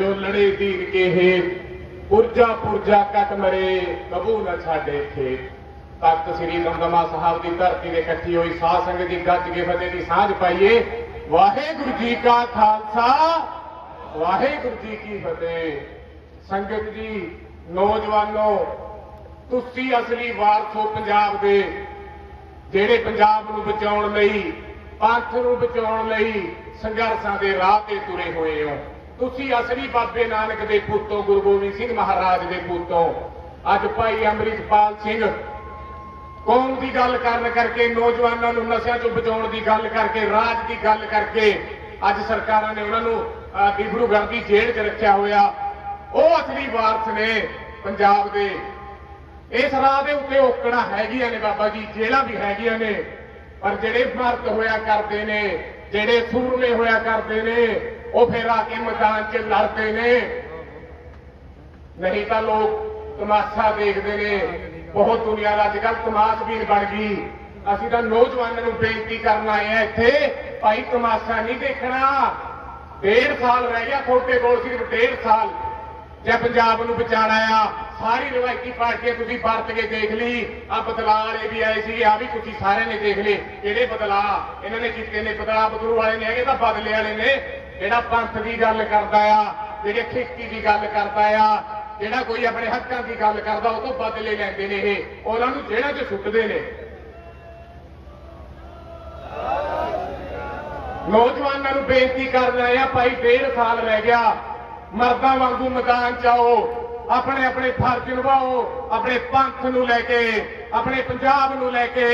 ਡੋਲੜੇ ਦੀਨ ਕੇ ਹੈ ਪੁਰਜਾ ਪੁਰਜਾ ਕਟ ਮਰੇ, ਕਬੂ ਨਾ ਛਾੜੇ ਥੇ ਤਖਤ ਸ੍ਰੀ ਦਮਦਮਾ ਸਾਹਿਬ ਦੀ ਧਰਤੀ ਤੇ ਇਕੱਠੀ ਹੋਈ ਸਾਧ ਸੰਗਤ ਦੀ ਗੱਜ ਕੇ ਫਤਿਹ ਦੀ ਸਾਂਝ ਪਾਈਏ। ਵਾਹਿਗੁਰੂ ਜੀ ਕਾ ਖਾਲਸਾ, ਵਾਹਿਗੁਰੂ ਜੀ ਕੀ ਫਤਿਹ। ਸੰਗਤ ਜੀ, ਨੌਜਵਾਨੋ, ਤੁਸੀਂ ਅਸਲੀ ਵਾਰਸੋ ਪੰਜਾਬ ਦੇ, ਜਿਹੜੇ ਪੰਜਾਬ ਨੂੰ ਬਚਾਉਣ ਲਈ ਪੰਥ ਨੂੰ ਬਚਾਉਣ ਲਈ ਸੰਘਰਸ਼ਾਂ ਦੇ ਰਾਹ ਤੇ ਤੁਰੇ ਹੋਏ ਹੋ। ਤੁਸੀਂ ਅਸਲੀ ਬਾਬੇ ਨਾਨਕ ਦੇ ਪੁੱਤੋਂ, ਗੁਰੂ ਗੋਬਿੰਦ ਸਿੰਘ ਮਹਾਰਾਜ ਦੇ ਪੁੱਤੋ, ਅੱਜ ਭਾਈ ਅੰਮ੍ਰਿਤਪਾਲ ਸਿੰਘ ਕੌਮ ਦੀ ਗੱਲ ਕਰਨ ਕਰਕੇ, ਨੌਜਵਾਨਾਂ ਨੂੰ ਨਸ਼ਿਆਂ ਤੋਂ ਬਚਾਉਣ ਦੀ ਗੱਲ ਕਰਕੇ, ਰਾਜ ਦੀ ਗੱਲ ਕਰਕੇ, ਅੱਜ ਸਰਕਾਰਾਂ ਨੇ ਉਹਨਾਂ ਨੂੰ ਡਿਬਰੂ ਗਾਂਧੀ ਜੇਲ੍ਹ 'ਚ ਰੱਖਿਆ ਹੋਇਆ। ਉਹ ਅਸਲੀ ਵਾਰਸ ਨੇ ਪੰਜਾਬ ਦੇ। ਇਸ ਰਾਹ ਦੇ ਉੱਤੇ ਔਕੜਾਂ ਹੈਗੀਆਂ ਨੇ ਬਾਬਾ ਜੀ, ਜੇਲ੍ਹਾਂ ਵੀ ਹੈਗੀਆਂ ਨੇ, ਪਰ ਜਿਹੜੇ ਮਰਦ ਹੋਇਆ ਕਰਦੇ ਨੇ ਜਿਹੜੇ ਸੂਰਮੇ ਹੋਇਆ ਕਰਦੇ ਨੇ, ਉਹ ਫਿਰ ਆ ਕੇ ਮੈਦਾਨ 'ਚ ਲੜਦੇ ਨੇ। ਨਹੀਂ ਤਾਂ ਲੋਕ ਤਮਾਸ਼ਾ ਦੇਖਦੇ ਨੇ, ਬਹੁਤ ਦੁਨੀਆ ਦਾ ਅੱਜਕੱਲ ਤਮਾਸ਼ਬੀਨ ਬਣ ਗਈ। ਅਸੀਂ ਤਾਂ ਨੌਜਵਾਨਾਂ ਨੂੰ ਬੇਨਤੀ ਕਰਨ ਆਏ ਆ ਇੱਥੇ, ਭਾਈ ਤਮਾਸ਼ਾ ਨਹੀਂ ਦੇਖਣਾ। ਡੇਢ ਸਾਲ ਰਹਿ ਗਿਆ, ਤੁਹਾਡੇ ਕੋਲ ਸਿਰਫ ਡੇਢ ਸਾਲ। ਜੇ ਪੰਜਾਬ ਨੂੰ ਬਚਾਣਾ ਆ ਸਾਰੀ ਰਵਾਇਤੀ ਪਾਰਟੀਆਂ ਤੁਸੀਂ ਵਰਤ ਕੇ ਦੇਖ ਲਈ। ਆ ਬਦਲਾਅ ਵਾਲੇ ਵੀ ਆਏ ਸੀਗੇ ਆ ਵੀ ਤੁਸੀਂ ਸਾਰਿਆਂ ਨੇ ਦੇਖ ਲਏ। ਕਿਹੜੇ ਬਦਲਾਅ? ਇਹਨਾਂ ਨੇ ਕੀਤੇ ਨੇ ਬਦਲਾਅ, ਬਦਲੂ ਵਾਲੇ ਨੇ ਹੈਗੇ ਤਾਂ ਬਦਲੇ ਵਾਲੇ ਨੇ। ਜਿਹੜਾ ਪੰਥ ਦੀ ਗੱਲ ਕਰਦਾ ਆ, ਜਿਹੜੇ ਖੇਤੀ ਦੀ ਗੱਲ ਕਰਦਾ ਆ, ਜਿਹੜਾ ਕੋਈ ਆਪਣੇ ਹੱਕਾਂ ਦੀ ਗੱਲ ਕਰਦਾ, ਉਹ ਤੋਂ ਬਦਲੇ ਲੈਂਦੇ ਨੇ ਇਹ। ਉਹਨਾਂ ਨੂੰ ਜੇਲ੍ਹਾਂ 'ਚ ਸੁੱਟਦੇ ਨੇ। ਨੌਜਵਾਨਾਂ ਨੂੰ ਬੇਨਤੀ ਕਰ ਆ, ਭਾਈ, ਡੇਢ ਸਾਲ ਰਹਿ ਗਿਆ। ਮਰਦਾਂ ਵਾਂਗੂ ਮੈਦਾਨ 'ਚ ਆਓ। ਆਪਣੇ ਆਪਣੇ ਫਰਜ਼ ਨਿਭਾਓ, ਆਪਣੇ ਪੰਥ ਨੂੰ ਲੈ ਕੇ, ਆਪਣੇ ਪੰਜਾਬ ਨੂੰ ਲੈ ਕੇ।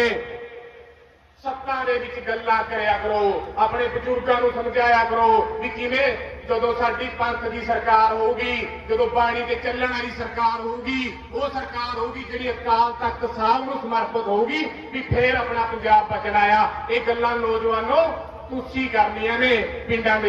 ਸੱਤਾ ਦੇ ਵਿੱਚ ਗੱਲਾਂ ਕਰਿਆ ਕਰੋ, ਆਪਣੇ ਬਜ਼ੁਰਗਾਂ ਨੂੰ ਸਮਝਾਇਆ ਕਰੋ ਵੀ ਕਿਵੇਂ ਜਦੋਂ ਸਾਡੀ ਪੰਥ ਦੀ ਸਰਕਾਰ ਹੋਊਗੀ, ਜਦੋਂ ਬਾਣੀ ਤੇ ਚੱਲਣ ਵਾਲੀ ਸਰਕਾਰ ਹੋਊਗੀ, ਉਹ ਸਰਕਾਰ ਹੋਊਗੀ ਜਿਹੜੀ ਅਕਾਲ ਤਖਤ ਸਾਹਿਬ ਨੂੰ ਸਮਰਪਿਤ ਹੋਊਗੀ ਵੀ ਫੇਰ ਆਪਣਾ ਪੰਜਾਬ ਬਚਣਾ ਆ ਇਹ ਗੱਲਾਂ ਨੌਜਵਾਨੋ, ਤੁਸੀਂ ਕਰਨੀਆਂ ਨੇ ਪਿੰਡਾਂ ਦੇ